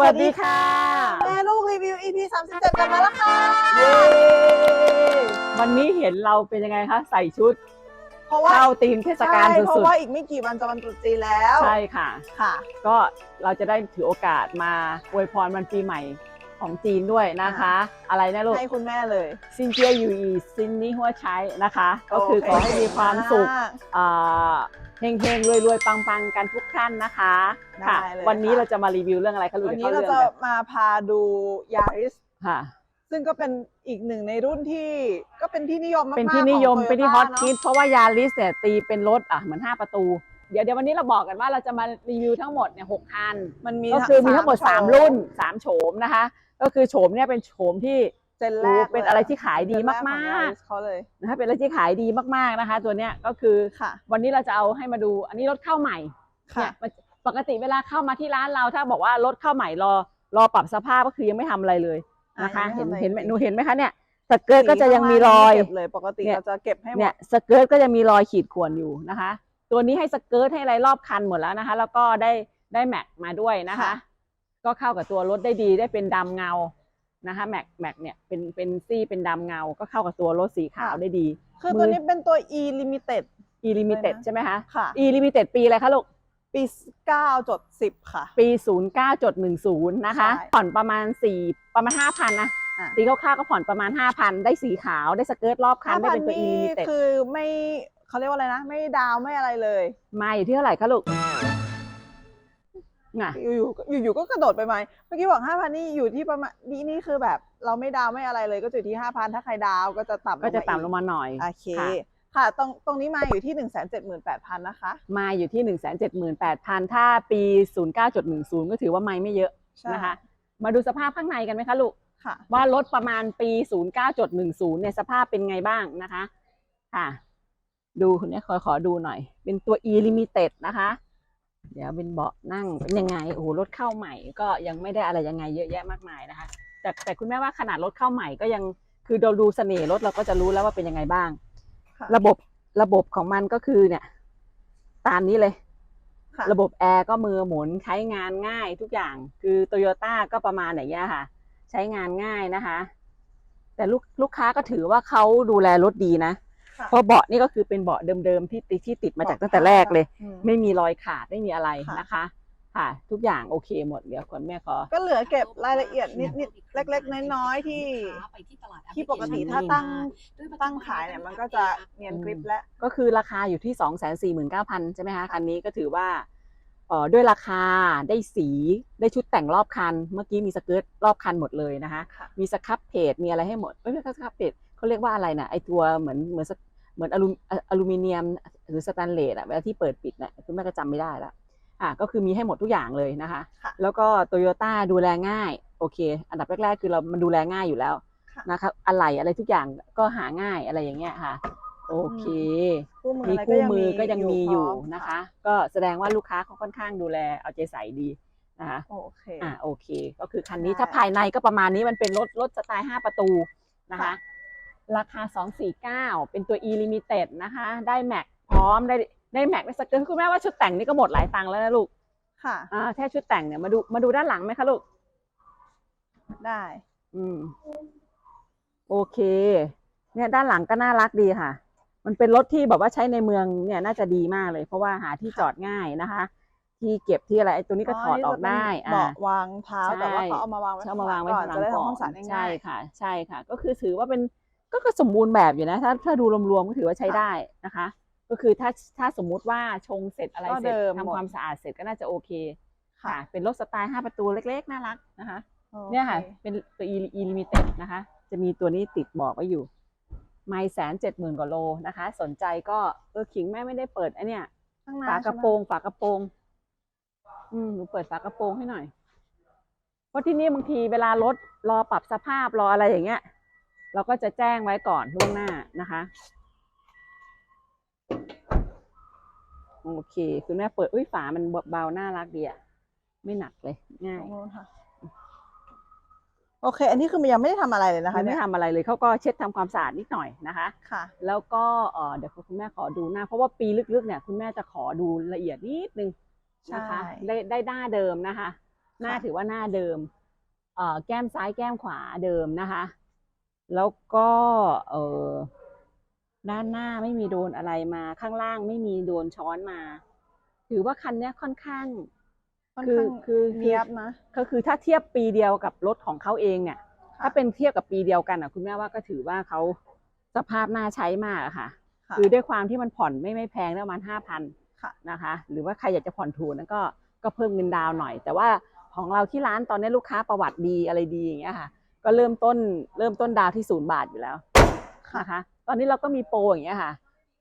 วัสดีค่ะ แม่ลูกรีวิว EP 37กันมาแล้วค่ะเย้วันนี้เห็นเราเป็นยังไงคะ ใส่ชุดเพราะว่าเข้าธีมเทศกาลใช่เพสุราะดว่าอีกไม่กี่วันจะวันตรุษจีนแล้ว ๆ ใช่ค่ะ ค่ะ ก็เราจะได้ถือโอกาสมาอวยพรวันปีใหม่ของจีนด้วยนะคะ อะไรนะลูกให้คุณแม่เลยซินเจียยูอีซินนี่หัวใช้นะคะ ก็คือขอให้มีความสุขอ่า เฮงๆรวยๆปังๆกันทุกท่านนะคะค่ะ ได้เลยวันนี้ค่ะ เราจะมารีวิวเรื่องอะไรคะลูกวันนี้ดี๋เรายวจะเข้าเรื่องมาพาดูยาริสค่ะ ซึ่งก็เป็นอีกหนึ่งในรุ่นที่ก็เป็นที่นิยมมากๆเป็นที่นิยมของ เป็นที่ Toyota ฮอตฮิตเพราะว่ายาริสเนี่ยตีเป็นรถอะเหมือน 5 ประตู เดี๋ยวเดี๋ยววันนี้เราบอกกันว่าเราจะมารีวิวทั้งหมดเนี่ยหกคัน มันมีก็คือมีทั้งหมดโฉ3รุ่น 3 โฉมนะคะ ก็คือโฉมเนี่ยเป็นโฉมที่ เจนแรกโอ้เป็นอะไรที่ขายดีเจนแรมากๆของ Yaris เขาเลยนะคะเป็นอะไรที่ขายดีมากๆนะคะ ตัวเนี้ยก็คือค่ะวันนี้เราจะเอาให้มาดู อันนี้รถเข้าใหม่ค่ะเนี่ยมันปกติเวลาเข้ามาที่ร้านเราถ้าบอกว่ารถเข้าใหม่รอรอปรับสภาพก็คือยังไม่ทำอะไรเลยนะคะอ่าเห็นยังไม่ทำอะไรเห็นไหมหนูเห็นไหมคะเนี่ยสเกิร์ตก็จะยังมีรอยเก็บเลยปกติเนี่ยเราจะเก็บให้หมเนี่ยดสเกิร์ตก็จะมีรอยขีดข่วนอยู่นะคะ ตัวนี้ให้สเกิร์ตให้อะไรรอบคันหมดแล้วนะคะ แล้วก็ได้ได้แม็กมาด้วยนะคะค่ะก็เข้ากับตัวรถได้ดีได้เป็นดำเงา นะคะแม็กแม็กเนี่ยเป็นเป็นซี่เป็นดำเงา ก็เข้ากับตัวรถสีขาวได้ดี คือตัวนี้เป็นตัว e limited e limited เลยนะใช่ไหมคะค่ะ e limited ปีอะไรคะลูก ปี9จด10 ค่ะ ปี 09.10 นะคะ ใช่ ผ่อนประมาณ 4 ประมาณ 5,000 นะอะตีคร่าวๆก็ผ่อนประมาณ 5,000 ได้สีขาวได้สเกิร์ตรอบคันได้เป็นตัว e นี่ limited คือไม่เขาเรียกว่าอะไรนะ ไม่ดาวไม่อะไรเลย มาอยู่ที่เท่าไหร่คะลูก น่ะอยู่ๆอยู่ๆก็กระโดดไปไหมเมื่อกี้บอก5,000นี่อยู่ที่ประมาณนี่นี่คือแบบ เราไม่ดาวไม่อะไรเลยก็จะอยู่ที่5,000ถ้าใครดาวก็จะต่ำก็จะต่ำลงอีมาหน่อยโอเคค่ะค่ะตรงตรงนี้มาอยู่ที่ 178,000 นะคะ มาอยู่ที่ 178,000 ถ้าปี 09.10 ก็ถือว่าไม่ไม่เยอะใช่นะคะ มาดูสภาพข้างในกันไหมคะลูกค่ะว่ารถประมาณปี 09.10 เนี่ยสภาพเป็นไงบ้างนะคะ ค่ะ ดูคุณเนี่ยขอขอดูหน่อย เป็นตัว e limited นะคะ เดี๋ยวเป็นเบาะนั่งเป็นยังไงโอ้โหรถเข้าใหม่ ก็ยังไม่ได้อะไรยังไงเยอะแยะมากมายนะคะ แต่แต่คุณแม่ว่าขนาดรถเข้าใหม่ก็ยังคือเราดูเสน่ห์รถเราก็จะรู้แล้วว่าเป็นยังไงบ้างค่ะระบบระบบของมันก็คือเนี่ย ตามนี้เลยค่ะระบบแอร์ก็มือหมุนใช้งานง่ายทุกอย่าง คือโตโยต้าก็ประมาณไหนอะค่ะ ใช้งานง่ายนะคะ แต่ลูกลูกค้าก็ถือว่าเขาดูแลรถดีนะค่ะ เพราะเบาะนี่ก็คือเป็นเบาะเดิมๆที่ติดที่ติดมาจากตั้งแต่แรกเลย อืม ไม่มีรอยขาดไม่มีอะไรค่ะ นะคะ ค่ะ ทุกอย่างโอเคหมดเดี๋ยวคุณแม่ขอ ก็เหลือเก็บรายละเอียดนิดๆเล็ก ๆ น้อยๆที่ ที่ปกติถ้าตั้งตั้งขายเนี่ยมันก็จะเนียนกริปและ ก็คือราคาอยู่ที่ 2 4 9 0 0 0 ใช่ไหมคะ คันนี้ก็ถือว่าเอ่อด้วยราคาได้สีได้ชุดแต่งรอบคัน เมื่อกี้มีสเกิร์ตรอบคันหมดเลยนะคะ ค่ะ มีสครับเพจมีอะไรให้หมดไม่ใช่สครับเพจเขาเรียกว่าอะไรนะไอตัวเหมือนเหมือนส เหมือนอลูอลูมิเนียมหรือสแตนเลสอะเวลาที่เปิดปิดเนี่ยคุณแม่ก็จำไม่ได้ละอะก็คือมีให้หมดทุกอย่างเลยนะคะค่ะแล้วก็โตโยต้าดูแลง่าย โอเค อันดับแรกๆ คือเรามันดูแลง่ายอยู่แล้วค่ะนะครับอะไรอะไรทุกอย่างก็หาง่ายอะไรอย่างเงี้ยค่ะ โอเคคู่มือมีอะไรคู่มือก็ยังมีอยู่พร้มนะคะ ก็แสดงว่าลูกค้าเขาค่อนข้างดูแลเอาใจใส่ดีนะคะโอเคอ่าโอเค ก็คือคันนี้ได้ถ้าภายในก็ประมาณนี้มันเป็นรถรถสไตล์5ประตูนะคะค่ะ ราคา 249 เป็นตัว e limited นะคะ ได้แม็กพร้อมได้ได้แม็กได้สเกิร์ตคุณแม่ว่าชุดแต่งนี่ก็หมดหลายตังค์แล้วนะลูกค่ะอ่าแค่ชุดแต่งเนี่ยมาดูมาดูด้านหลังไหมคะลูก ได้ อืม โอเค เนี่ยด้านหลังก็น่ารักดีค่ะ มันเป็นรถที่แบบว่าใช้ในเมืองเนี่ยน่าจะดีมากเลย เพราะว่าหาที่จอดง่ายนะคะ ที่เก็บที่อะไรไอ้ตัวนี้ก็ถอดออกได้เบาะอ่าวางเท้าแต่ว่าเขาเอามาวางไว้เช่ามาวางไว้ก่อนข้างหลัจะได้งก่อทำห้อนงสารได้ใช่ง่ายค่ะ ใช่ค่ะ ก็คือถือว่าเป็น ก็ก็สมบูรณ์แบบอยู่นะ ถ้าถ้าดูรวมๆก็ถือว่าใช้ได้นะคะ ก็คือถ้าถ้าสมมุติว่าชงเสร็จอะไรก็เสร็จเดิมหมทำดความสะอาดเสร็จก็น่าจะโอเค ค่ะค่ะเป็นรถสไตล์5ประตูเล็กๆ น่ารักนะคะโอเนี่ยค่ะโอเป็นตัว e e limited นะคะ จะมีตัวนี้ติดบอกไว้อยู่ ไม่แสนเจ็ดหมื่นกว่าโลนะคะ สนใจก็เออขิงแม่ไม่ได้เปิดไอเนี่ยข้างหน้าฝากระใช่ไหมโปรงฝากระโปรงอืมหนูเปิดฝากระโปรงให้หน่อย เพราะที่นี่บางทีเวลารถรอปรับสภาพรออะไรอย่างเงี้ย เราก็จะแจ้งไว้ก่อนล่วงหน้านะคะโอเค คุณแม่เปิดอุ้ยฝามันเบาๆน่ารักดีอะไม่หนักเลย ง่ายตรงนู้นค่ะโอเค อันนี้คือมันยังไม่ได้ทำอะไรเลยนะคะไม่เนี่ย ทำอะไรเลยเขาก็เช็ดทำความสะอาดนิดหน่อยนะคะ ค่ะ แล้วก็เออเดี๋ยวคุณแม่ขอดูหน้า เพราะว่าปีลึกๆเนี่ยคุณแม่จะขอดูละเอียดนิดนึงนะคะ ใช่ได้ได้หน้าเดิมนะคะ หน้าค่ะ ถือว่าหน้าเดิมเอ่อแก้มซ้ายแก้มขวาเดิมนะคะ แล้วก็เออด้านหน้าไม่มีโดนอะไรมา ข้างล่างไม่มีโดนช้อนมา ถือว่าคันเนี้ยค่อนข้างค่อนคือข้างคือเนียบนะก็คือถ้าเทียบปีเดียวกับรถของเขาเองเนี่ยค่ะถ้าเป็นเทียบกับปีเดียวกันอะ คุณแม่ว่าก็ถือว่าเขาสภาพน่าใช้มากอะค่ะค่ะคือด้วยความที่มันผ่อนไม่ไม่แพงได้ประมาณห้าพันค่ะนะคะ หรือว่าใครอยากจะผ่อนถูกนั้นก็ก็เพิ่มเงินดาวน์หน่อย แต่ว่าของเราที่ร้านตอนนี้ลูกค้าประวัติดีอะไรดีอย่างเงี้ยค่ะ ก็เริ่มต้นเริ่มต้นดาวน์ที่ศูนย์บาทอยู่แล้วค่ะนะคะตอนนี้เราก็มีโปรอย่างเงี้ยค่ะ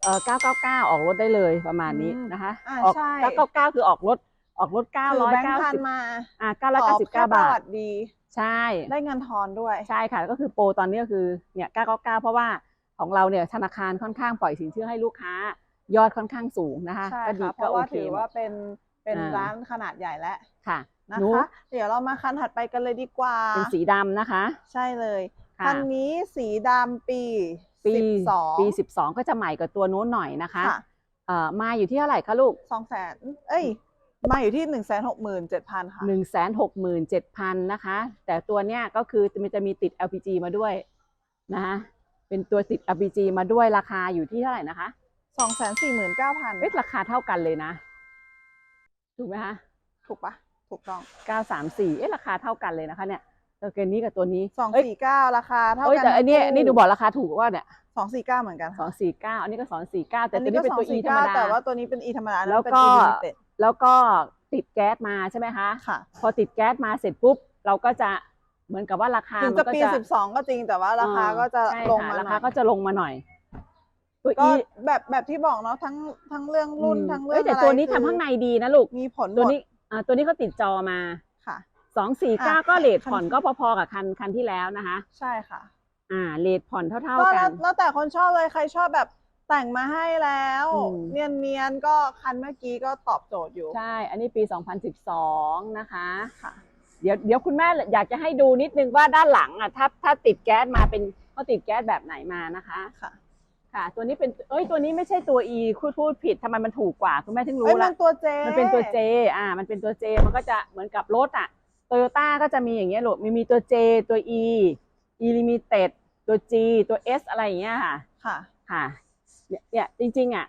เออ999 ออกรถได้เลยประมาณนี้อืมนะคะอ่าออกใช่999 คือออกรถออกรถถือแบงค์พัน990มาอ่าขอ999แค่ประบาวัทติดี ใช่ ได้เงินทอนด้วย ใช่ค่ะ ก็คือโปรตอนนี้ก็คือเนี่ย999 เพราะว่าของเราเนี่ยธนาคารค่อนข้างปล่อยสินเชื่อให้ลูกค้า ยอดค่อนข้างสูงนะคะใช่ก็ดีค่ะเพก็ราะโอว่าเคถือหมว่าดเป็น เป็นอ่า ร้านขนาดใหญ่แล้วค่ะนะหนูคะ เดี๋ยวเรามาคันถัดไปกันเลยดีกว่า เป็นสีดำนะคะ ใช่เลยค่ะ คันนี้สีดำปีปีสิบสองปี 12 ก็จะใหม่กว่าตัวนู้นหน่อยนะคะค่ะเอ่อมาอยู่ที่เท่าไหร่คะลูก สองแสนเอ้ย มาอยู่ที่หนึ่งแสนหกหมื่นเจ็ดพันค่ะหนึ่งแสนหกหมื่นเจ็ดพันนะคะ แต่ตัวเนี้ยก็คือมันจะมีติด LPG มาด้วยนะคะเป็นตัวติด LPG มาด้วยราคาอยู่ที่เท่าไหร่นะคะสองแสนสี่หมื่นเก้าพัน เอ๊ะราคาเท่ากันเลยนะ ถูกไหมคะถูกปะถูกต้องเก้าสามสี่เอ๊ะราคาเท่ากันเลยนะคะเนี่ยตัวเกนนี้กับตัวนี้สองเอ้ยสี่เก้าราคาเท่าเอ้ยกันแต่อันนี้ทั้งอันนี้ดูบอกราคาถูกว่าเนี่ยสองสี่เก้าเหมือนกันสอค่ะงสี่เก้าอันนี้ก็สองสี่เก้าแต่อันตัวนี้นี้ก็เป็นสอตัวง E สี่ธรรเก้ามดา แต่ว่าตัวนี้เป็น e ธรรมดาแล้วเป็นก็ e limited แล้วก็ติดแก๊สมาใช่ไหมคะ ค่ะ พอติดแก๊สมาเสร็จปุ๊บ เราก็จะเหมือนกับว่าราคาถึงมัจะนก็ปีจะสิบสองก็จริงแต่ว่าราคาเออก็จะใช่ลงค่ะมาหราน่คาอยก็จะลงมาหน่อย ตัวก็ E แบบแบบที่บอกเนาะทั้งทั้งเรื่องรุ่นอืมทั้งเรื่เอ้อยงแต่อะไรตัวนี้คือทำข้างในดีนะลูก มีผลหตัวมดนี้อ่าตัวนี้เขาติดจอมาค่ะสองสี่เก้าอะก็เลทคันผ่อนก็พอๆกับคันคันที่แล้วนะคะ ใช่ค่ะ อ่าเลทผ่อนเท่าก็ๆกัแล้วน แล้วแต่คนชอบเลยใครชอบแบบแต่งมาให้แล้ว อืม เนียนเนียนๆก็คันเมื่อกี้ก็ตอบโจทย์อยู่ใช่ อันนี้ปี 2012 นะคะ ค่ะ เดี๋ยวเดี๋ยวคุณแม่อยากจะให้ดูนิดนึงว่าด้านหลังอะถ้าถ้าติดแก๊สมาเป็นเขาติดแก๊สแบบไหนมานะคะ ค่ะ ค่ะ ตัวนี้เป็นเอ้ยตัวนี้ไม่ใช่ตัว E พูดพูดผิดทำไมมันถูกกว่าคุณแม่ถึงเอ้รู้ยมัละนตัวเจมันเป็นตัว J อ่า มันเป็นตัว J มันก็จะเหมือนกับรถอะโตโยต้าก็จะมีอย่างเงี้ยลูกมีมีตัว J ตัว E E limited ตัว G ตัว S อะไรอย่างเงี้ยค่ะ ค่ะ ค่ะเนี่ยเนี่ยจริงๆอะ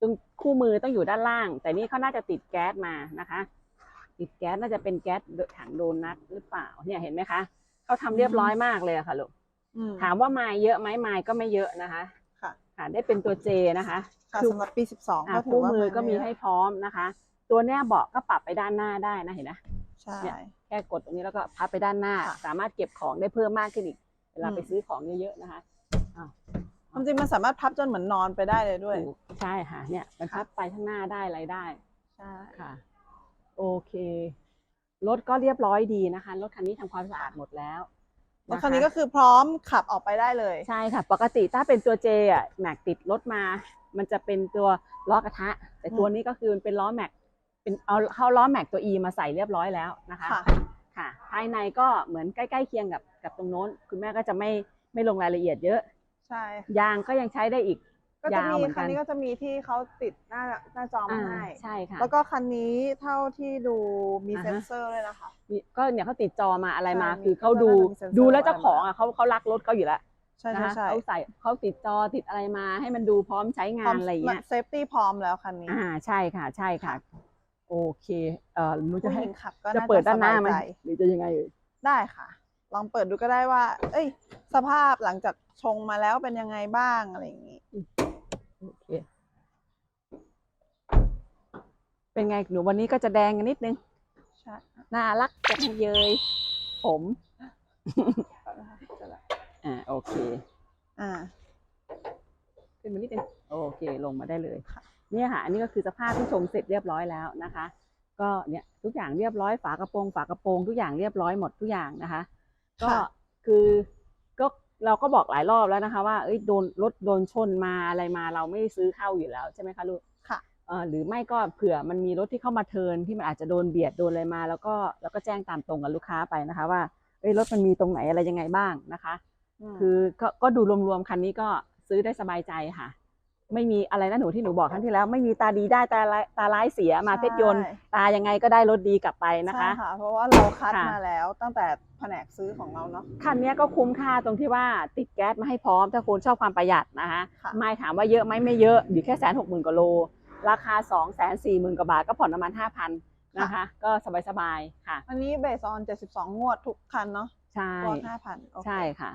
ตรงคู่มือต้องอยู่ด้านล่าง แต่นี่เขาน่าจะติดแก๊สมานะคะ ติดแก๊สน่าจะเป็นแก๊สถังโดนัทหรือเปล่า เนี่ยเห็นไหมคะเขาทำเรียบร้อยมากเลยอะค่ะลูกอืมถามว่าไม้เยอะไหมไม้ก็ไม่เยอะนะคะ ค่ะค่ะได้เป็นตัวเจนะคะค่ะคือสำหรับปีสิบสองอะก็ถือคู่ว่ามือก็มีไเยะให้พร้อมนะคะ ตัวเนี้ยเบาะก็ปรับไปด้านหน้าได้นะเห็นไหมใช่ เนี่ย แค่กดตรงนี้แล้วก็พับไปด้านหน้า ค่ะสามารถเก็บของได้เพิ่มมากขึ้นอีก เวลาอืม ไปซื้อของเยอะๆนะคะอ้าวความจริงมันสามารถพับจนเหมือนนอนไปได้เลยด้วย ถูกใช่ค่ะเนี่ยมันพับไปข้างหน้าได้อะไรได้ใช่ ค่ะ โอเครถก็เรียบร้อยดีนะคะรถคันนี้ทำความสะอาดหมดแล้ว แล้วคันนี้ก็คือพร้อมขับออกไปได้เลยใช่ค่ะ ปกติถ้าเป็นตัวเจอะแม็กติดรถมา มันจะเป็นตัวล้อกระทะ แต่ตัวนี้ก็คือมันเป็นล้อแม็กเป็นเอาเข้าล้อแม็กตัว E มาใส่เรียบร้อยแล้วนะคะค่ะค่ะภายในก็เหมือนใกล้ๆเคียงกับกับตรงโน้น คุณแม่ก็จะไม่ไม่ลงรายละเอียดเยอะ ใช่ยางก็ยังใช้ได้อีก ก็จะยาวมีเหมือนคักันน นี้ก็จะมีที่เขาติดหน้าหน้าจอมาอ่าให้ใช่ค่ะแล้วก็คันนี้เท่าที่ดูมีอ่าฮะเซ็นเซอร์เลยนะคะนี่ก็เนี่ยเขาติดจอมาอะไรมาใช่คือเขามีดูมีเซ็นเซอร์ดูแล้วอะไรเจ้าของมาอะเขาเขารักรถเขาอยู่แล้วใช่นะใช่คะใช่เขาใส่เขาติดจอติดอะไรมา ให้มันดูพร้อมใช้งานอะไรอย่างเงี้ย เซฟตี้พร้อมแล้วคันนี้อ่าใช่ค่ะใช่ค่ะ โอเคเอ่อหนูจะผู้หให้ญิงขับก็จะน่าเปิดจะด้านหน้าไหมสบยใจ หรือจะยังไงเอ่ย ได้ค่ะ ลองเปิดดูก็ได้ว่า เอ้ย สภาพหลังจากชงมาแล้วเป็นยังไงบ้างอะไรอย่างนี้ โอเค เป็นไงหนูวันนี้ก็จะแดงกันนิดนึง ใช่น่ารักจังเยย ผม อ่าโอเค อ่าขึ้นมานิดนึงโอเคลงมาได้เลยค่ะเนี่ยค่ะอันนี้ก็คือสภาพที่ชมเสร็จเรียบร้อยแล้วนะคะ ก็เนี่ยทุกอย่างเรียบร้อยฝากระโปรงฝากระโปรงทุกอย่างเรียบร้อยหมดทุกอย่างนะคะ ก็ค่ะคือก็ เราก็บอกหลายรอบแล้วนะคะว่าเอ้ยโดนรถโดนชนมาอะไรมาเราไม่ได้ซื้อเข้าอยู่แล้วใช่ไหมคะลูกค่ะเออหรือไม่ก็เผื่อมันมีรถที่เข้ามาเทิร์นที่มันอาจจะโดนเบียดโดนอะไรมา แล้วก็แล้วก็แจ้งตามตรงกับลูกค้าไปนะคะ ว่าเอ้ยรถมันมีตรงไหนอะไรยังไงบ้างนะคะมคือก็ก็ดูรวมๆคันนี้ก็ซื้อได้สบายใจค่ะ ไม่มีอะไรนะหนูที่หนูบอกครั้งที่แล้ว ไม่มีตาดีได้ตาร้ายตาร้ายเสียมาเพชรยนต์ใช่ตายังไงก็ได้รถดีกลับไปนะคะ ใช่ค่ะเพราะว่าเราคัดค่ะ มาแล้วตั้งแต่แผนกซื้อของเราเนาะ คันเนี้ยก็คุ้มค่าตรงที่ว่าติดแก๊สมาให้พร้อม ถ้าคุณชอบความประหยัดนะคะค่ะ ไม่ถามว่าเยอะไหมไม่เยอะอยู่แค่แสนหกหมื่นกว่าโล ราคาสองแสนสี่หมื่นกว่าบาทก็ผ่อนประมาณห้าพันนะคะ ก็สบายๆค่ะ อันนี้เบสออน 72 งวดทุกคันเนาะใช่ก็5,000โอเค ใช่ค่ะ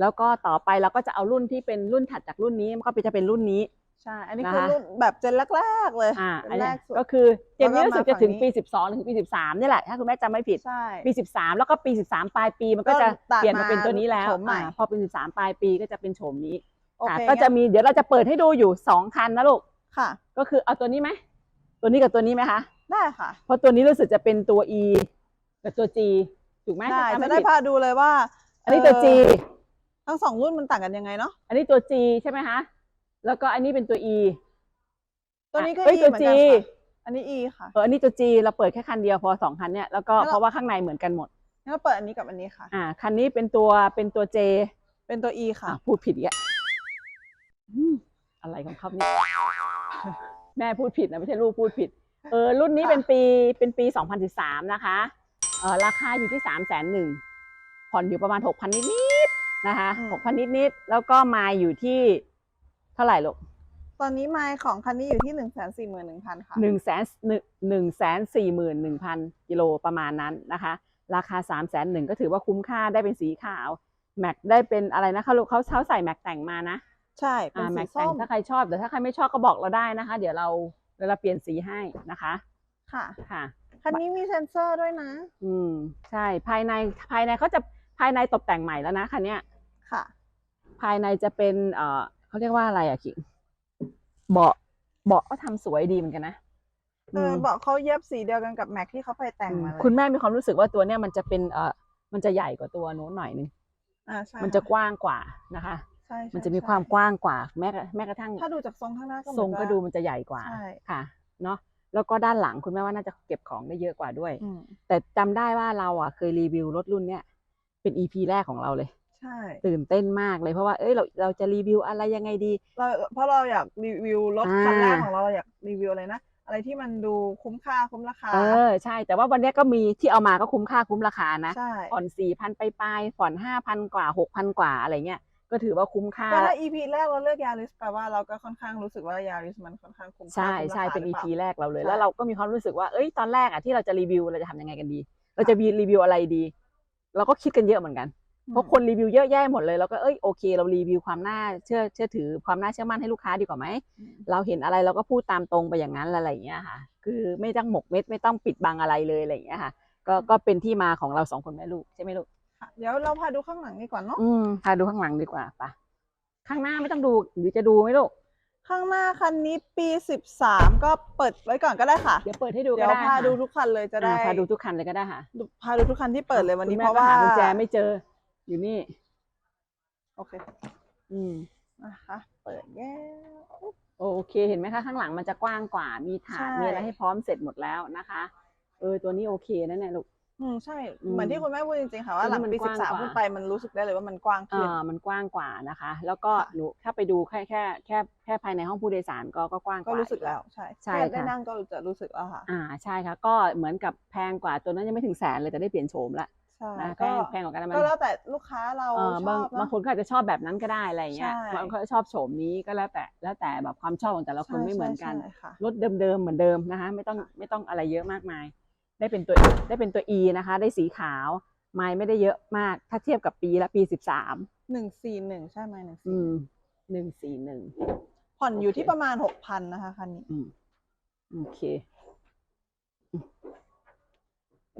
แล้วก็ต่อไปเราก็จะเอารุ่นที่เป็นรุ่นถัดจากรุ่นนี้มันก็จะเป็นรุ่นนี้ ใช่ อันนี้นะคะคือรุ่นแบบเจนแรกๆเลยอ่าเจอันนแรเนี้ยกสุดก็คือเจนนี้แล้วก็รู้สึกจะถึงมาฝั่งนี้ปีสิบสองถึงปีสิบสามนี่แหละถ้าคุณแม่จำไม่ผิดใช่ปีสิบสามแล้วก็ปีสิบสามปลายปีมันก็ก็จะตัดเปลี่ยนมาเป็นตัวนี้แล้วมาโฉมใหม่อ่าพอเป็นสิบสามปลายปีก็จะเป็นโฉมนี้โอค่ะเคก็จะงั้นมีเดี๋ยวเราจะเปิดให้ดูอยู่สองคันนะลูกค่ะ ก็คือเอาตัวนี้ไหมตัวนี้กับตัวนี้ไหมคะได้ค่ะ เพราะตัวนี้รู้สึกจะเป็นตัว E กับตัว G ถูกไหมได้ถ้าจำจะไม่ได้ผิดพาดูเลยว่า อันนี้ตัว G เทั้งสองรุ่นมันต่างกันยังไงเนาะ อันนี้ตัว G ใช่ไหมคะ แล้วก็อันนี้เป็นตัว E ตัวนี้ก็ เอ้ย E ตัวเหมือน G กันค่ะอันนี้ E ค่ะ เอออันนี้ตัว G เราเปิดแค่คันเดียวพอสองคันเนี่ยแล้วก็งั้นเรา เพราะว่าข้างในเหมือนกันหมด งั้นเราเปิดอันนี้กับอันนี้ค่ะ อ่า คันนี้เป็นตัวเป็นตัว J เป็นตัว E ค่ะ อะพูดผิดอีกอะอืมอะไรของเขาเนี่ย แม่พูดผิดนะไม่ใช่ลูกพูดผิด เออรุ่นนี้ค่ะ เป็นปีเป็นปี 2013 นะคะ เออราคาอยู่ที่ 3 0 0 0 0 0หนึ่งผ่อนอยู่ประมาณ 6,000 นิดๆ นะคะ6,000นิดๆแล้วก็มาอยู่ที่เท่าไหร่ลูกตอนนี้ไมล์ของคันนี้อยู่ที่หนึ่งแสนสี่หมื่นหนึ่งพันค่ะหนึ่งแสนหนึ่งแสนสี่หมื่นหนึ่งพันกิโลประมาณนั้นนะคะ ราคาสามแสนหนึ่งก็ถือว่าคุ้มค่าได้เป็นสีขาวแม็กได้เป็นอะไรนะเขาเขาเขาใส่แม็กแต่งมานะ ใช่เป็นอ่าสีแม็กส้แต่งมถ้าใครชอบเดี๋ยวถ้าใครไม่ชอบก็บอกเราได้นะคะ เดี๋ยวเราเดี๋ยวเราเปลี่ยนสีให้นะคะค่ะค่ะคันนี้มีเซ็นเซอร์ด้วยนะ อืมใช่ภายในภายในเขาจะภายในตกแต่งใหม่แล้วนะคันเนี้ย ค่ะ ภายในจะเป็นเอ่อเขาเรียกว่าอะไรอะคิงเบาะเบาะก็ทำสวยดีเหมือนกันนะเออมบอกเขาเย็บสีเดียวกันกับแม็กที่เขาไปแต่งมาเลยคุณแม่มีความรู้สึกว่าตัวเนี้ยมันจะเป็นเอ่อมันจะใหญ่กว่าตัวโน้นหน่อยนึงอ่าใช่มันจะกว้างกว่านะคะ ใช่ใช่มันจะมีใช่ความกว้างกว่าแม้กระแม้กระทั่งถ้าดูจากทรงข้างหน้าก็เหทมืรองนก็จะดูมันจะใหญ่กว่าใช่ค่ะเนาะแล้วก็ด้านหลังคุณแม่ว่าน่าจะเก็บของได้เยอะกว่าด้วย อืมแต่จำได้ว่าเราอะเคยรีวิวรถรุ่นเนี้ยเป็น EP แรกของเราเลย ใช่ ตื่นเต้นมากเลยเพราะว่าเอ้ยเราเราจะรีวิวอะไรยังไงดี เราเพราะเราอยากรีวิวรถอ่าคันแรกของเราเราอยากรีวิวอะไรนะ อะไรที่มันดูคุ้มค่าคุ้มราคา เออใช่ แต่ว่าวันเนี้ยก็มีที่เอามาก็คุ้มค่าคุ้มราคานะใช่ผ่อนสี่พันไปลายๆผ่อนห้าพันกว่าหกพันกว่าอะไรเงี้ยก็ถือว่าคุ้มค่าก็ถ้า EP แรกเราเลือกยาริสแปลว่าเราก็ค่อนข้างรู้สึกว่ายาริสมันค่อนข้างคุ้มค่าใช่คุ้มราใช่คาเป็นหรือ EP ปล่าแรกเราเลยใช่แล้วเราก็มีความรู้สึกว่าเอ้ยตอนแรกอะที่เราจะรีวิวเราจะทำยังไงกันดี เราจะมีรีวิวอะไรดี เราก็คิดกันเยอะเหมือนกัน เพราะคนรีวิวเยอะแยะหมดเลยเราก็เอ้ยโอเค เรารีวิวความน่าเชื่อเชื่อถือความน่าเชื่อมั่นให้ลูกค้าดีกว่าไหมอืมเราเห็นอะไรเราก็พูดตามตรงไปอย่างนั้นอะไรอย่างเงี้ยค่ะ คือไม่ต้องหมกเม็ดไม่ต้องปิดบังอะไรเลยอะไรอย่างเงี้ยค่ะ ก็ก็เป็นที่มาของเราสองคนแม่ลูกใช่ไหมลูกค่ะเดี๋ยวเราพาดูข้างหลังดีกว่าเนาะอืมพาดูข้างหลังดีกว่าปะข้างหน้าไม่ต้องดูหรือจะดูไหมลูกข้างหน้าคันนี้ปีสิบสามก็เปิดไว้ก่อนก็ได้ค่ะ เดี๋ยวเปิดให้ดูเดี๋ก็ยวได้พาค่ะดูทุกคันเลยจะได้อ่าพาดูทุกคันเลยก็ได้ค่ะดูพาดูทุกคันที่เปิดเลยวันนี้คุณเพแม่ราะก็ว่าหากุญแจไม่เจอ อยู่นี่ โอเค อืมนะคะ เปิดแย่โอเค เห็นไหมคะ ข้างหลังมันจะกว้างกว่า มีถาดใช่มีอะไรให้พร้อมเสร็จหมดแล้วนะคะ เออ ตัวนี้โอเคนะเนี่ยลูก อืม ใช่อืมเหมือนที่คุณแม่พูดจริงๆ ค่ะว่าหลังตัวนี้มันปีกสิว้างบสามกว่าขึ้นไปมันรู้สึกได้เลยว่ามันกว้างเอขึ้นอมันกว้างกว่านะคะ แล้วก็ค่ะหนูถ้าไปดูแค่แค่แค่แค่ภายในห้องผู้โดยสารก็ก็กว้างกก็ว่ารู้สึกแล้ว ใช่ ใช่แค่ได้ค่ะนั่งก็จะรู้สึกแล้วค่ะ อ่า ใช่ค่ะ ก็เหมือนกับแพงกว่า ตัวนั้นยังไม่ถึงแสนเลยแต่ได้เปลี่ยนโฉมละ ใช่นะแพก็งแพงกว่ากันนะมันก็แล้วแต่ลูกค้าเราเออชบางอบบางเนาะคนก็อาจจะชอบแบบนั้นก็ได้อะไรอย่างเงี้ยใช่ บางคนก็ชอบโฉมนี้ก็แล้วแต่แล้วแต่แบบความชอบของแต่ละคนใช่ไม่เหมือนกันใช่ค่ะ รถเดิมๆเหมือนเดิมนะคะ ไม่ต้องไม่ต้องอะไรเยอะมากมาย ได้เป็นตัวได้เป็นตัว E นะคะ ได้สีขาวไม้ไม่ได้เยอะมาก ถ้าเทียบกับปีละปีสิบสามหนึ่งสี่หนึ่งใช่ไหมหนึ่งอืสี่มหนึ่งสี่หนึ่ง ผ่อนอยู่โอเค ที่ประมาณหกพันนะคะคันนี้ อืมโอเคอืม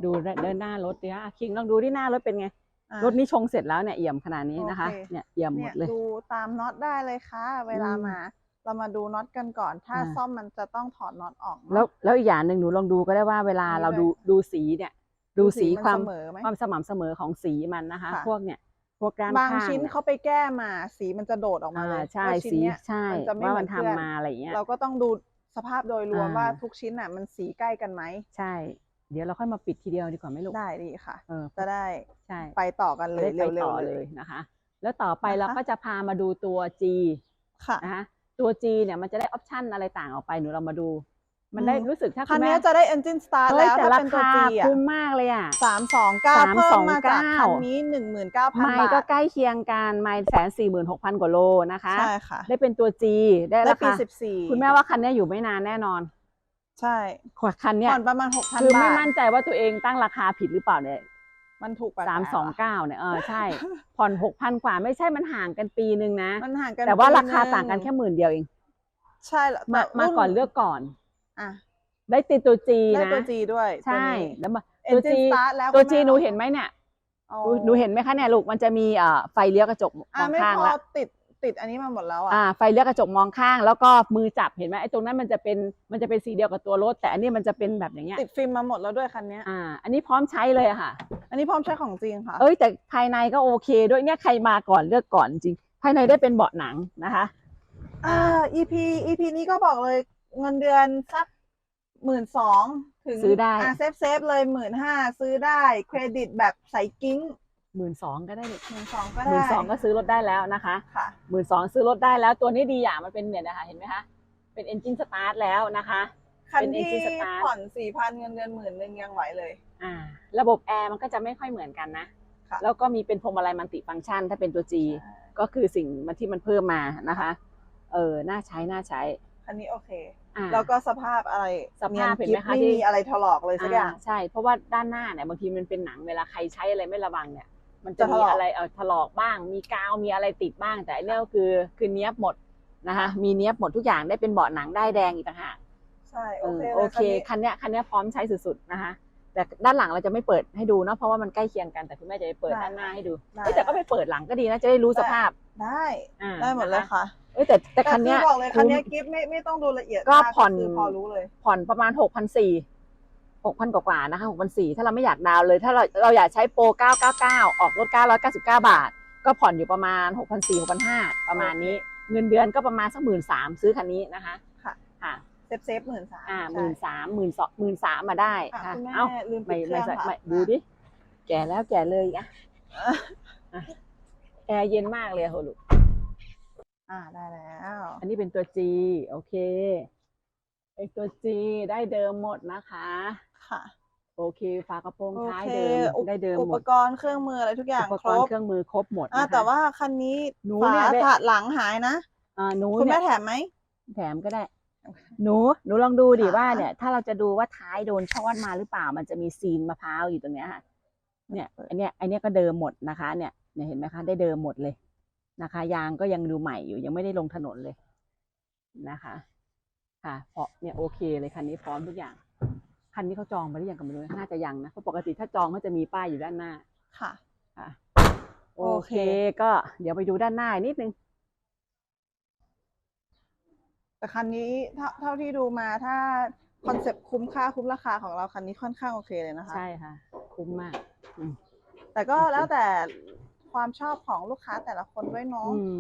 ดูเดินหน้ารถดิฮะคิงลองดูที่หน้ารถเป็นไง อะ รถนี้ชงเสร็จแล้วเนี่ยเอี่ยมขนาดนี้นะคะ โอเค เนี่ยเอี่ยมหมเนี่ดยเลย ดูตามน็อตได้เลยค่ะ เวลาอืมมา เรามาดูน็อตกันก่อน ถ้าอ่า ซ่อมมันจะต้องถอดน็อตออกเนอะ แล้วแล้วอีกอย่างหนึ่งหนูลองดูก็ได้ว่าเวลาอันนี้เราด้วยดูดูสีเนี่ย ดูสีนความเสมอไหม ความสม่ำเสมอของสีมันนะคะ ค่ะ พวกเนี่ยพวกก้านบางข้างชิ้นเนี่ยเขาไปแก้มา สีมันจะโดดออกมาอ่าเลยใช่ว่าชิ้นสีเนี้ย ใช่มันจะไม่ว่าเหมืมัอนนทำเพื่อน มาอะไรอย่างเงี้ย เราก็ต้องดูสภาพโดยรวมอ่า ว่าทุกชิ้นน่ะมันสีใกล้กันไหม ใช่ เดี๋ยวเราค่อยมาปิดทีเดียวดีกว่าไหมลูกได้ดีค่ะ เออจะได้ใช่ไปต่อกันเลจะยได้ไปเร็วต่อๆเลเลยยนะคะ แล้วต่อไปนะคะเราก็จะพามาดูตัว G ค่ะนะคะตัว G เนี่ยมันจะได้ออปชันอะไรต่างออกไปหนูเรามาดู มันได้อืมรู้สึกถ้าคัคุนณนี้แม่จะได้ engine start เฮ้ยแล้วแต่ถ้าราเป็นตัวคา G อะคุ้มมากเลยอะสามสองเก้าเพิ่มมาจาก329คันนี้หนึ่งหมื่นเก้าพันไม้บาทก็ใกล้เคียงกันไม้แสนสี่หมื่นหกพันกว่าโลนะคะใช่ค่ะได้เป็นตัว G ได้ได้ราปีคาสิบสี่คุณแม่ว่าคันเนี้ยอยู่ไม่นานแน่นอน ใช่คันเนี้ยผ่อนประมาณหกพันคือไม่บาทมั่นใจว่าตัวเองตั้งราคาผิดหรือเปล่าเนี่ยมันถูกกว่าสามสองเก้าเนี่ยเออใช่ผ่อนหกพันกว่าไม่ใช่มันห่างกันปีหนึ่งนะ มันห่างกันแต่ว่าปีราคาหงต่างกันแค่หมื่นเดียวเอง ใช่แล้วมาแต่มารุ่ก่อนเลือกก่อนอะได้ติดตัว G ได้นะตัว G ด้วย ใช่ตัวนี้แล้วมาตัว G engine start แล้วตัวคุณ G แม่หนูเห็นไหมเนี่ยอ๋อหนูหนูเห็นไหมคะเนี่ยลูกมันจะมีเอ่อไฟเลี้ยวกระจกมอะองไม่ข้างพอแล้วติด ติดอันนี้มาหมดแล้วอะอ่าไฟเลี้ยวกระจกมองข้าง แล้วก็มือจับเห็นไหมไอ้ตรงนั้นมันจะเป็นมันจะเป็นสีเดียวกับตัวรถ แต่อันนี้มันจะเป็นแบบอย่างเงี้ยติดฟิล์มมาหมดแล้วด้วยคันเนี้ยอ่า อันนี้พร้อมใช้เลยอะค่ะ อันนี้พร้อมใช้ของจริงค่ะ เอ้ยแต่ภายในก็โอเค ด้วยเนี่ยใครมาก่อนเลือกก่อนจริง ภายในได้เป็นเบาะหนังนะคะอ่า EP EP นี้ก็บอกเลยเงินเดือนสักหมื่นสองถึงซื้อได้อะเซฟเซฟเลยหมื่นห้าซื้อได้เครดิตแบบใส่กิ้ง หมื่นสองก็ได้หมื่นสองก็หได้มื่นสองก็ซื้อรถได้แล้วนะคะค่ะหมื่นสองซื้อรถได้แล้วตัวนี้ดีอย่างมันเป็นเนี่ยนะคะเห็นไหมคะเป็นเอนจินสตาร์ทแล้วนะคะคันเป็นที่ engine start ผ่อนสี่พันเงินเดือนหมื่นหนึ่งยังไหวเลยอ่า ระบบแอร์มันก็จะไม่ค่อยเหมือนกันนะค่ะแล้วก็มีเป็นพวงมาลัยมัลติฟังก์ชัน ถ้าเป็นตัว G ก็คือสิ่งมันที่มันเพิ่มมานะคะ เออน่าใช้น่าใช้คันนี้โอเคอ่าแล้วก็สภาพอะไรสภาพยเห็นไหมกิ๊บคะไม่ที่มีอะไรถลอกเลยสักอย่างใช่เพราะว่าด้านหน้าเนี่ยบางทีมันเป็นหนังเวลาใครใช้อะไรไม่ระวังเนี่ย มันจะจะถมีลอก อะไรเออถลอกบ้าง มีกาวมีอะไรติดบ้าง แต่อันเนี้ยก็คือคือเนี้ยบหมดนะคะ มีเนี้ยบหมดทุกอย่างได้เป็นเบาะหนังได้แดงอีกต่างหาก ใช่เอโออเคโอเลยเคคันเนี้ยคันเนี้ยพร้อมใช้สุดๆนะคะ แต่ด้านหลังเราจะไม่เปิดให้ดูเนาะเพราะว่ามันใกล้เคียงกันแต่คุณแม่จะไปเปิดด้านหน้าให้ดูได้เอ้ยแต่ก็ไปเปิดหลังก็ดีนะจะได้รู้สภาพได้อ่าได้หมดเลยนะคะค่ะเอ้ยแต่แต่แต่คันคืเนี้อยบอกเลยคันเนี้ยคุ้มกิฟไม่ไม่ต้องดูละเอียดก็มากผ่อน คือพอรู้เลย ผ่อนประมาณหกพั นสี่หกพันกว่าๆนะคะหกพันสี่ถ้าเราไม่อยากดาวน์เลย ถ้าเราเราอยากใช้โปรเก้าเก้าเก้าออกรถเก้าร้อยเก้าสิบเก้าบาท ก็ผ่อนอยู่ประมาณหกพันสี่หกพันห้าประมาณนี้ เงินเดือนก็ประมาณสักหมื่นสามซื้อคันนี้นะคะ ค่ะค่ะเซฟเซฟหมื่นสามอ่าหมื่นสามหมื่นสองหมื่นสามมาได้ค่ะค่ะคุณแม่เอ้าลืมปิไม่ดเครื่ไม่องใส่ค่ะไม่ดูดิ แก่แล้วแก่เลยอีกอะอะแอร์เย็นมากเลยอะโหลูกอ่าได้แล้ว อันนี้เป็นตัว G โอเคไอตัว G ได้เดิมหมดนะคะ ค่ะโอเคฝากระโปรงโอท้ายเคเดิมอุได้เดิมอุหมปดกรณ์เครื่องมืออะไรทุกอย่างอุปคกรรณ์บเครื่องมือครบหมดอ่านะคะแต่ว่าคันนี้หนูฝาเนี่ยได้ถาดหลังหายนะอ่าหนูคุณเนี่แม่ยแถมไหมแถมก็ได้ หนูหนูลองดูดิค่ะว่าเนี่ย ถ้าเราจะดูว่าท้ายโดนช้อนมาหรือเปล่า มันจะมีซีนมะพร้าวอยู่ตรงเนี้ยค่ะเนี่ยอันเนี้ยอันเนี้ยก็เดิมหมดนะคะ เนี่ยเนี่ยเห็นไหมคะ ได้เดิมหมดเลยนะคะ ยางก็ยังดูใหม่อยู่ยังไม่ได้ลงถนนเลยนะคะ ค่ะเพราะเนี่ยโอเคเลยคันนี้พร้อมทุกอย่าง คันนี้เขาจองไปหรือยังก็ไม่รู้นะน่าจะยังนะเพราะปกติถ้าจองเขาจะมีป้ายอยู่ด้านหน้าค่ะค่ะโอโอเคเค ก็เดี๋ยวไปดูด้านหน้าอีกนิดนึงแต่คันนี้เท่าเท่าที่ดูมาถ้าคอนเซ็ปต์คุ้มค่าคุ้มราคาของเราคันนี้ค่อนข้างโอเคเลยนะคะ ใช่ค่ะ คุ้มมาก แต่ก็แล้วแต่ความชอบของลูกค้าแต่ละคนด้วยเนาะอืม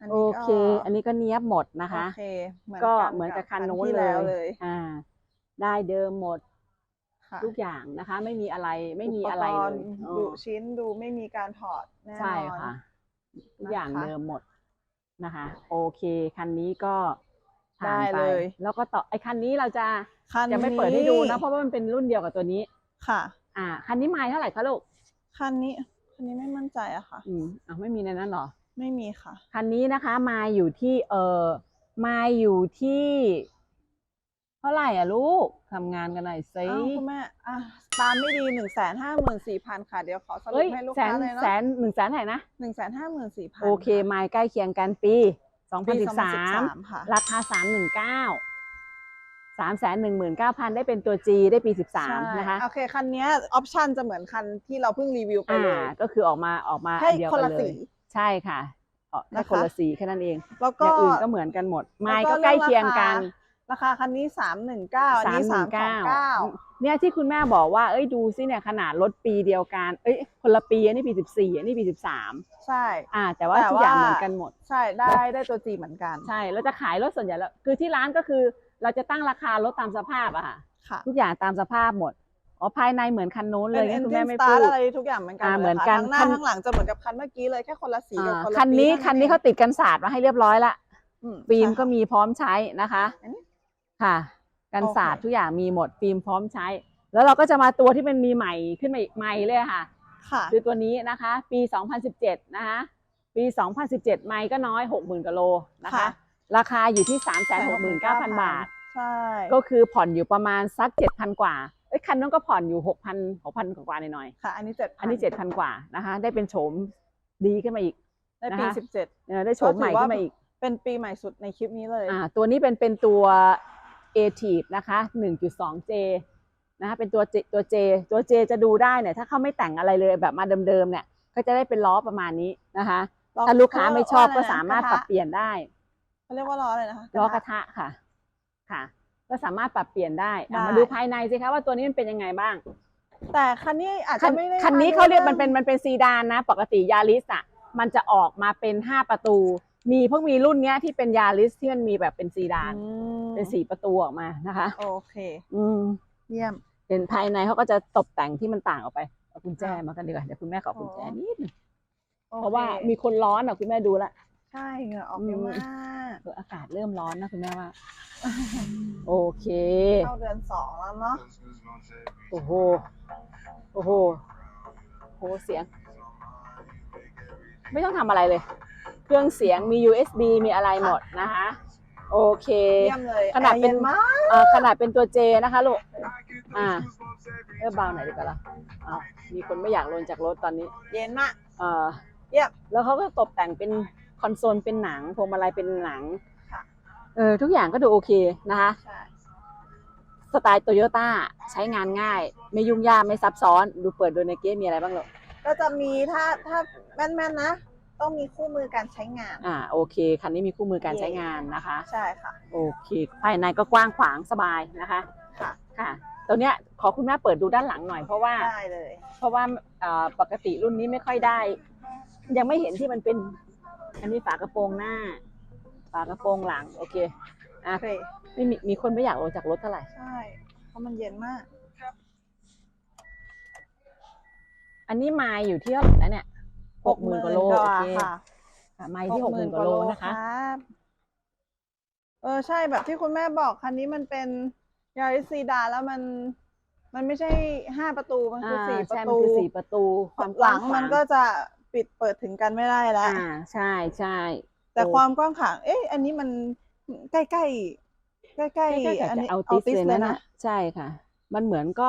อันโอนี้ก็เค อันนี้ก็เนี้ยบหมดนะคะ โอเคเหมือนก็กันเหมือนกับคันนู้นที่เลแล้วยเลยอ่า ได้เดิมหมดค่ะทุกอย่างนะคะ ไม่มีอะไรไม่มีอะไรปกเลรยณ์เออ ดูชิ้นดูไม่มีการถอดแน่นอน ใช่ค่ะทุกอย่างนะคะเดิมหมดนะคะ โอเค คันนี้ก็ผ่านได้ไปเลย แล้วก็ต่อไอ้คันนี้เราจะคันจะไม่เปิดให้ดูนะ เพราะว่ามันเป็นรุ่นเดียวกับตัวนี้ ค่ะ อ่า คันนี้ไม้เท่าไหร่คะลูกคันนี้คันนี้ไม่มั่นใจอะค่ะ อืมอะไม่มีในนั้นเหรอ ไม่มีค่ะ คันนี้นะคะมาอยู่ที่เออมาอยู่ที่เท่าไหร่อะลูกทำงานกันหน่อยสิอ้าวคุณแม่อะตามไม่ดีหนึ่งแสนห้าหมื่นสี่พันค่ะ เดี๋ยวขอสรุเฮ้ปยให้ลูกแสค้านเลยแสเนาะนหนึ่งแสนเท่าไหร่นะหนึ่งแสนห้าหมื่นสี่พันโอเคไม้ใกล้เคียงกันปีสองพันปีสิบสาม2013ค่ะราคาสามหนึ่งเก้าสามแสนหนึ่งหมื่นเก้าพันได้เป็นตัว G ได้ปีสิบสามใช่นะคะโอเค คันเนี้ยออปชันจะเหมือนคันที่เราเพิ่งรีวิวไปอ่าเลยก็คือออกมาออกมาให้อันเดียวคนกัละนเลสียใช่ค่ะออกแค่นะคะคนละสีแค่นั้นเองแล้วอก็ย่างอื่นก็เหมือนกันหมดไม้แล้วก็ก็ใกล้เคียงกัน ราคาคันนี้สามหนึ่งเก้าอันสามนี้หสานึ่มงสองเก้าเก้าเนี่ยที่คุณแม่บอกว่าเอ้ยดูซิเนี่ยขนาดรถปีเดียวกัน เอ้ยคนละปีอันนี้ปีสิบสี่อันนี้ปีสิบสามใช่อ่า แต่ว่าแต่ทุกอย่างว่าเหมือนกันหมด ใช่ได้ได้ตัวจีเหมือนกัน ใช่เราจะขายรถส่วนใหญ่แล้วคือที่ร้านก็คือ เราจะตั้งราคารถตามสภาพอะค่ะค่ะทุกอย่างตามสภาพหมดอ๋อภายในเหมือนคันนู้นเลเป็ยนงั้เอนคุณจิแม่นไม่สตาพูร์ดอะไรทุกอย่างเหมือนกันอ่าลยเหมือนค่ะกันทั้งหน้าคันทั้งหลังจะเหมือนกับคันเมื่อกี้เลยแค่คนละสีกับอ่าคนละคันนี้ปีคันนี้เขาติดกันศาสตร์มาให้เรียบร้อยละอืฟิล์มใช่ก็ค่ะมีพร้อมใช้นะคะอันนี้ ค่ะกันโอเคศาสตร์ทุกอย่างมีหมดฟิล์มพร้อมใช้ แล้วเราก็จะมาตัวที่มันมีใหม่ขึ้นมาอีกใหม่เลยค่ะค่ะคือตัวนี้นะคะ ปี 2017 นะคะปี 2017 ไมค์ก็น้อย 60,000กว่าโลนะคะค่ะราคาอยู่ที่ 369,000 บาท ใช่ ก็คือผ่อนอยู่ประมาณสัก 7,000 กว่าเอ้ยคันนั้นก็ผ่อนอยู่ 6,000 6,000 กว่าๆหน่อยค่ะ อันนี้เจ็ดๆอันนี้ 7,000 กว่านะคะ ได้เป็นโฉมดีขึ้นมาอีกในปีนะคะสิบเจ็ดเออได้โฉมใหม่ขึ้นมาอีก เป็นปีใหม่สุดในคลิปนี้เลย อ่า ตัวนี้เป็นเป็นตัว a t i v e นะคะ 1.2J นะคะเป็นตัว J ตัว J ตัว J จะดูได้เนี่ยถ้าเขาไม่แต่งอะไรเลยแบบมาเดิมๆเนี่ยก็จะได้เป็นล้อประมาณนี้นะคะล้อถ้าลูกค้าไม่ชอบเขาเรีก็ยกว่าอะไรนะสามารถกระทะปรับเปลี่ยนได้เขาเรียกว่าล้ออะไรนะคะล้อกระทะค่ะค่ะ ก็สามารถปรับเปลี่ยนได้อะได้มาดูภายในสิคะว่าตัวนี้มันเป็นยังไงบ้าง แต่คันนี้อาจคัจะนไม่ได้คันนี้มเขาเรียกองมันเป็นมันเป็นซีดานนะ ปกติยาริสอะมันจะออกมาเป็นห้าประตู มีเพิ่งมีรุ่นเนี้ยที่เป็นยาริสที่มันมีแบบเป็นซีดานอืมเป็นสี่ประตูออกมานะคะ โอเค อืมเยี่ยมเห็นภายในเขาก็จะตกแต่งที่มันต่างออกไปเอากุญแจมากันดีกว่าเดี๋ยวคุณแม่ขอกุญแจอ๋อนิดนึงโอคเพราะว่ามีคนร้อนอะคุณแม่ดูละใช่เหงื่อออกเยอะอืมมากเอออากาศเริ่มร้อนนะคุณแม่ว่า โอเคเข้าเดือนสองแล้วเนาะโอ้โหโอ้โหโหเสียง ไม่ต้องทำอะไรเลย เครื่องเสียงมี USB มีอะไรหมดนะคะโอเค เยี่ยมเลยขนาดแอร์เป็นย็มากเอ่อขนาดเป็นตัวเจนะคะลูกอ่าเออเบาหน่อยดีกว่าละเอามีคนไม่อยากลงจากรถตอนนี้เย็นมาก เออเยี่ยม แล้วเขาก็ตกแต่งเป็นคอนโซลเป็นหนังพวงมาลัยเป็นหนังค่ะ เออทุกอย่างก็ดูโอเคนะคะ ใช่ สไตล์โตโยต้าใช้งานง่าย ไม่ยุ่งยากไม่ซับซ้อน ดูเปิดดูในเกมมีอะไรบ้างลูกก็จะมีถ้าถ้าแม่นๆนะ ต้องมีคู่มือการใช้งาน อ่าโอเค คันนี้มีคู่มือการใช้งานนะคะ ใช่ค่ะ โอเค ภายในก็กว้างขวางสบายนะคะ ค่ะ ค่ะ ตัวเนี้ยขอคุณแม่เปิดดูด้านหลังหน่อยเพราะว่า ได้เลย เพราะว่าเอ่อปกติรุ่นนี้ไม่ค่อยได้ ยังไม่เห็นที่มันเป็น อันนี้ฝากระโปรงหน้า ฝากระโปรงหลัง โอเค อะโอเคไม่มีมีคนไม่อยากลงจากรถเท่าไหร่ ใช่ เพราะมันเย็นมาก อันนี้ไมล์อยู่ที่เท่าไหร่นะเนี่ย หกหมื่นกว่าโลกโอว่าเคค่ะค่ะไมล์ที่หกหมื่นกว่าโลนะคะรับเออใช่แบบที่คุณแม่บอกคันนี้มันเป็นยาริสซีดานแล้วมัน มันไม่ใช่ห้าประตูมันคืออ่าสี่ประใช่ตูมันคือสี่ประตู ความกหว้าลังงขวามันก็จะปิดเปิดถึงกันไม่ได้แล้วอ่าใช่ใช่แต่โอ้ความกว้างขวางเอ๊ะอันนี้มันใกล้ใกล้ใกล้ใกล้ใกล้ๆกับอันจะนี้เอาเอาติสติสเลยเลยนะนะใช่ค่ะ มันเหมือนก็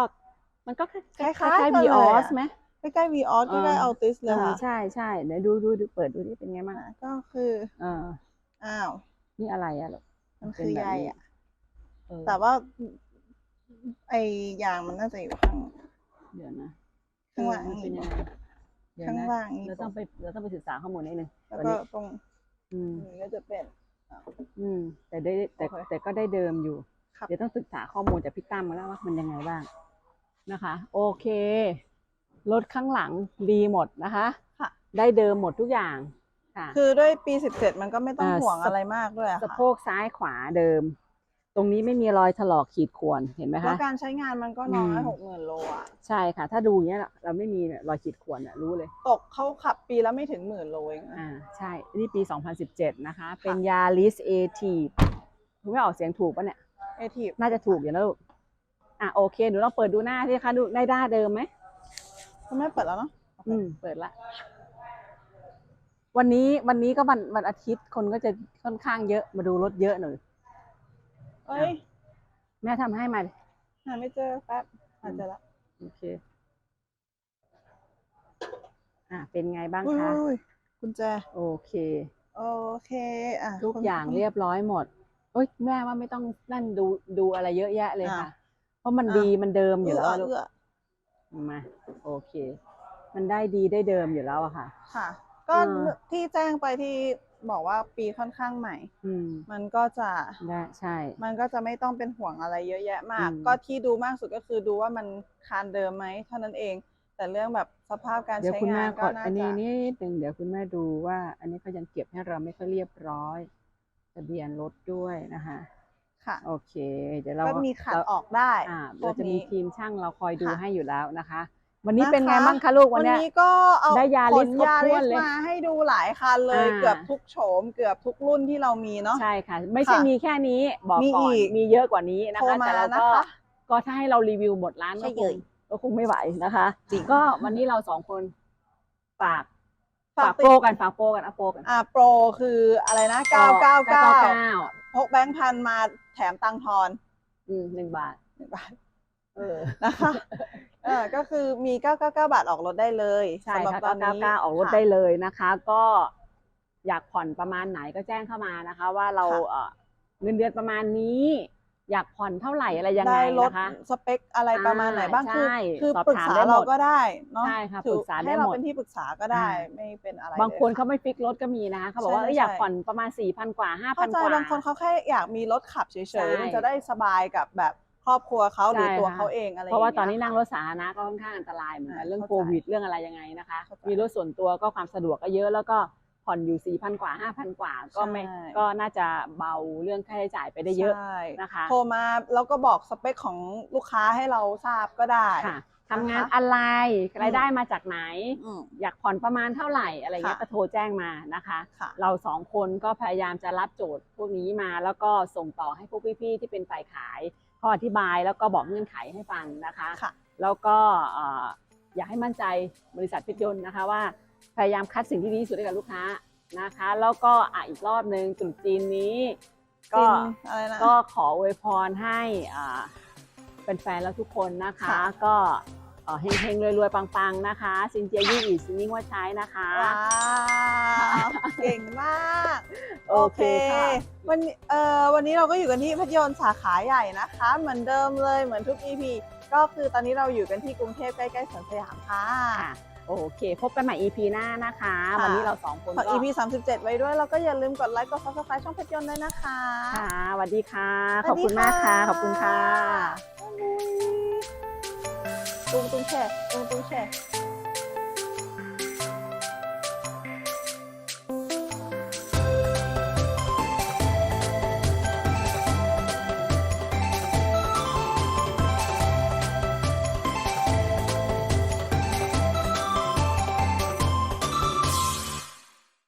มันก็คคล้ายๆล้ายกันๆเลยวีอออะสไหม ใกล้ใกล้วีออสใกล้ๆเอาติสเลยเออค่ะใช่ใช่เดี๋ยวดูดูดูเปิดดูนี่เป็นไงบ้างอะก็คือเอออ้าว นี่อะไรอะลูกมันคือใยอะเออแต่ว่า ไอยางมันน่าจะอยู่ข้างเดี๋ยวนะข้างหลังเออมันเป็นยังไงเดี๋ยวข้างนะล่างนี่เราต้องไปเราต้องไปศึกษาข้อมูลนิดนึงแล้ววันก็นี้ตรงอืมนี้ก็จะเป็นอืม แต่ได้แต่โอเคแต่ก็ได้เดิมอยู่ครับเดี๋ยวต้องศึกษาข้อมูลจากพี่ตั้มมาแล้วว่ามันยังไงบ้างนะคะ โอเค รถข้างหลังดีหมดนะคะค่ะ ได้เดิมหมดทุกอย่างค่ะคือด้วยปีสิบเจ็ดมันก็ไม่ต้องอ่าห่วงสะอะไรมากด้วยอะสะค่ะโพกซ้ายขวาเดิม ตรงนี้ไม่มีรอยถลอกขีดข่วนเห็นไหมแล้วคะ การใช้งานมันก็น้อยอืมหกหมื่นโลอะ ใช่ค่ะ ถ้าดูอย่างเงี้ยเราไม่มีรอยขีดข่วนอะรู้เลย ตกเขาขับปีแล้วไม่ถึงหมื่นโลเองนะ อ่าใช่ นี่ปี 2017 นะคะ เป็นยาริสเอทีคุณไม่ออกเสียงถูกปะเนี่ย เอทีฟน่าจะถูกอยู่นะลูก อะโอเค หนูลองเปิดดูหน้าที่คะ ดูได้ด้าเดิมไหม คุณแม่เปิดแล้วเนาะอืม เปิดละ วันนี้วันนี้ก็วันวันอาทิตย์คนก็จะค่อนข้างเยอะมาดูรถเยอะหน่อยเอ้ย แม่ทำให้มาหาไม่เจอแป๊บหาเจอละโอเค อะเป็นไงบ้างอุ้ยคะอุ้ยกุญแจ โอเค โอเค อะทุกคุณอย่างเรียบร้อยหมดเอ้ยแม่ว่าไม่ต้องนั่นดูดูอะไรเยอะแยะเลยค่ะอะ เพราะมันอะ ดีมันเดิมอยู่แล้วอะลูกเอื้อ มาโอเค มันได้ดีได้เดิมอยู่แล้วอะค่ะ ค่ะ ก็อ่า ที่แจ้งไปที่บอกว่าปีค่อนข้างใหม่ อืมมันก็จะได้ใช่ มันก็จะไม่ต้องเป็นห่วงอะไรเยอะแยะมาก อืม ก็ที่ดูมากสุดก็คือดูว่ามันคานเดิมไหมเท่านั้นเอง แต่เรื่องแบบสภาพการเดี๋ยวใช้คุณงาแม่นกก็ดน่าอันนี้จะนิดหนึ่งเดี๋ยวคุณแม่ดูว่า อันนี้เขายังเก็บให้เราไม่ค่อยเรียบร้อยทะเบียนรถด้วยนะคะ ค่ะ โอเค เดี๋ยวเราก็มีขัดเราออกได้อ่าพวเรากจะมีนี้ทีมช่างเราคอยดูค่ะให้อยู่แล้วนะคะ วันนี้เป็นไงนะคะบ้างคะลูกวัวันนเนี้ยนี้ก็เอาได้ยาริสขนครบยาถ้ริวนสเลยมาให้ดูหลายคันเลยอ่าเกือบทุกโฉมเกือบทุกรุ่นที่เรามีเนาะใช่ค่ะ ไม่ใช่ค่ะมีแค่นี้บอกมีก่อนอีกมีเยอะกว่านี้นะโทรคะมาแต่เรานะก็คะก็ถ้าให้เรารีวิวหมดร้านก็ใช่คเลงยก็คงไม่ไหวนะคะจริงก็วันนี้เราสองคนฝากฝากฝากติดโปรกันฝากโปรกันเอาโปรกันอ่าโปรคืออะไรนะเก้าเก้าเก้า999 พกแบงค์พันมาแถมตังค์ทอนอืมหนึ่งบาทหนึ่งบาทเออนะคะเออก็คือมี 999 บาทออกรถได้เลยใช่สำหรับค่ะตอนนี้999ออกรถค่ะได้เลยนะคะ ก็อยากผ่อนประมาณไหนก็แจ้งเข้ามานะคะ ว่าเราค่ะเอ่อเงินเดือนประมาณนี้ อยากผ่อนเท่าไหร่อะไรยังไงได้รถนะคะสเปคอะไรประมาณไหนบ้างอ่าคือใช่คือสอบปรึกถามษาได้หมดเราก็ได้เนาะใช่ค่ะถือปรึกษาได้ให้เราหมดเป็นที่ปรึกษาก็ได้อ่าไม่เป็นอะไร บางคนลยเขาไม่ฟิกรถก็มีนะคะเขาบอกว่าใช่เอ้ยอยากใช่ผ่อนประมาณ4ี่พันกว่าห้าพัเข้านใจกว่าบางคนเขาแค่อยากมีรถขับเฉใช่ยๆมันจะได้สบายกับแบบครอบครัวเขาหรือใช่ตัวค่ะเขาเองอะไรเพราะว่าตอนย่นี้งนั่งี้งยรถสาธารณะก็ค่อนข้างอันตรายเหมือนกันอ่าเรื่องเข้าโคใจวิดเรื่องอะไรยังไงนะคะเข้าใจมีรถส่วนตัวก็ความสะดวกก็เยอะแล้วก็ ผ่อนอยู่สี่พันกว่าห้าพันกว่าก็ไม่ใช่ ก็น่าจะเบาเรื่องค่าใช้จ่ายไปได้เยอะใช่นะคะ โทรมาแล้วก็บอกสเปคของลูกค้าให้เราทราบก็ได้ ค่ะทำงานอะไรรายได้มาจากไหน อืม อยากผ่อนประมาณเท่าไหร่อะไรเงี้ยค่ะ ก็โทรแจ้งมานะคะ ค่ะ เราสองคนก็พยายามจะรับโจทย์พวกนี้มาแล้วก็ส่งต่อให้พวกพี่ๆที่เป็นฝ่ายขายเขาอธิบายแล้วก็บอกเงื่อนไขให้ฟังนะคะ ค่ะ แล้วก็เอ่ออยากให้มั่นใจบริษัทเพชรยนต์นะคะว่า พยายามคัดสิ่งที่ดีที่สุดให้กับลูกค้านะคะ แล้วก็อะอีกรอบหนึ่งตรุษจีนนี้ ก็จินอะไรนะ ก็ขออวยพรให้อ่าเป็นแฟนๆแล้วทุกคนนะคะ ค่ะ ก็เอ่อเฮงๆรวยๆปังๆนะคะซินเจียยี่อีซินิ่งว่าใช้นะคะ ว้าวเก่งมากโอเคค่ะ วันนี้เอ่อวันนี้เราก็อยู่กันที่พัทยนต์สาขาใหญ่นะคะ เหมือนเดิมเลยเหมือนทุก EP ก็คือตอนนี้เราอยู่กันที่กรุงเทพใกล้ๆสวนสยามค่ะ ค่ะ โอเค พบกันใหม่ EP หน้านะคะ ค่ะ วันนี้เราสองคนฝาก ก็ EP 37 ไว้ด้วย แล้วก็อย่าลืมกดไลค์ กด subscribe ช่องพัทยนต์ด้วยนะคะค่ะสวัสดีค่ะสขวัอบสดีคุณมากค่ะ ขอบคุณค่ะ ตุ้งตุ้งแช่ตุ้งตุ้งแช่